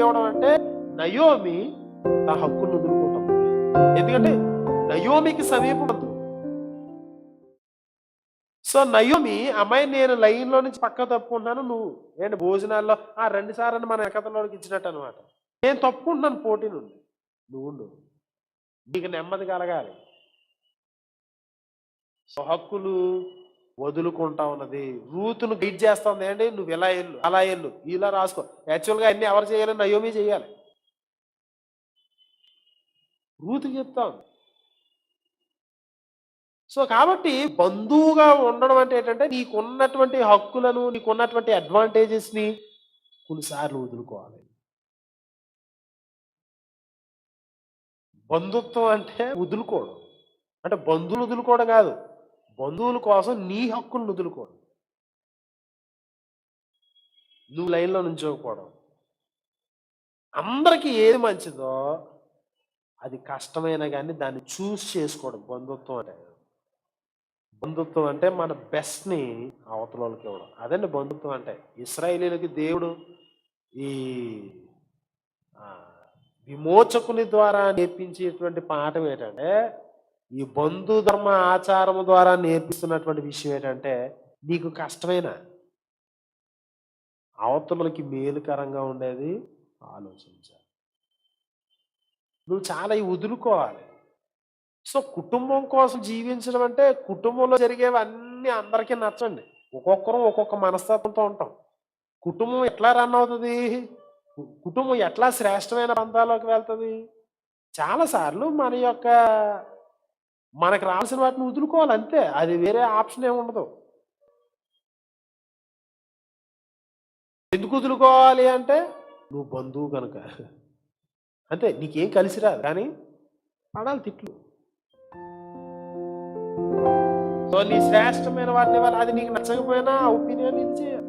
ఇవ్వడం అంటే నయోమి తన హక్కును వదులుకుంటాం ఎందుకంటే నయోమికి సమీపం సో నయోమి అమ్మాయి నేను లైన్లో నుంచి పక్క తప్పుకుంటున్నాను నువ్వు ఏంటి భోజనాల్లో? ఆ రెండు సార్లు మన ఎకతలోకి ఇచ్చినట్టు అనమాట నేను తప్పుకుంటున్నాను పోటీ నుండి. నువ్వు నువ్వు నీకు నెమ్మది కలగాలి సో హక్కులు వదులుకుంటా ఉన్నది. రూతును గైడ్ చేస్తా ఉంది. ఏంటి? నువ్వు ఇలా వెళ్ళు అలా వెళ్ళు ఇలా రాసుకో. యాక్చువల్గా అన్ని ఎవరు చేయాలి? నయోమి చేయాలి. రూతుకి చెప్తా ఉంది. సో కాబట్టి బంధువుగా ఉండడం అంటే ఏంటంటే నీకున్నటువంటి హక్కులను నీకున్నటువంటి అడ్వాంటేజెస్ని కొన్నిసార్లు వదులుకోవాలి. బంధుత్వం అంటే వదులుకోవడం. అంటే బంధువులు వదులుకోవడం కాదు. బంధువుల కోసం నీ హక్కును వదులుకోవడం నువ్వు లైన్లో నుంచోకపోవడం. అందరికీ ఏది మంచిదో అది కష్టమైనా కానీ దాన్ని చూస్ చేసుకోవడం బంధుత్వం అంటే. బంధుత్వం అంటే మన బెస్ట్ని అవతలకి ఇవ్వడం. అదండి బంధుత్వం అంటే. ఇస్రాయేలీలకి దేవుడు ఈ విమోచకుని ద్వారా నేర్పించేటువంటి పాఠం ఏంటంటే ఈ బంధు ధర్మ ఆచారం ద్వారా నేర్పిస్తున్నటువంటి విషయం ఏంటంటే నీకు కష్టమైన? అవతలకి మేలుకరంగా ఉండేది ఆలోచించాలి. నువ్వు చాలా వదులుకోవాలి. సో కుటుంబం కోసం జీవించడం అంటే కుటుంబంలో జరిగేవి అన్నీ అందరికీ నచ్చండి. ఒక్కొక్కరు ఒక్కొక్క మనస్తత్వంతో ఉంటాం. కుటుంబం ఎట్లా రన్ అవుతుంది? కుటుంబం ఎట్లా శ్రేష్టమైన పంతాల్లోకి వెళ్తుంది? చాలాసార్లు మన యొక్క మనకు రావాల్సిన వాటిని వదులుకోవాలి అంతే. అది వేరే ఆప్షన్ ఏమి ఉండదు. ఎందుకు వదులుకోవాలి అంటే నువ్వు బంధువు కనుక. అంతే నీకేం కలిసి రాదు. కానీ పడాలి తిట్లు. సో నీ శ్రేష్టమైన వాటిని ఇవ్వాలి. అది నీకు నచ్చకపోయినా ఒపీనియన్ ఇచ్చి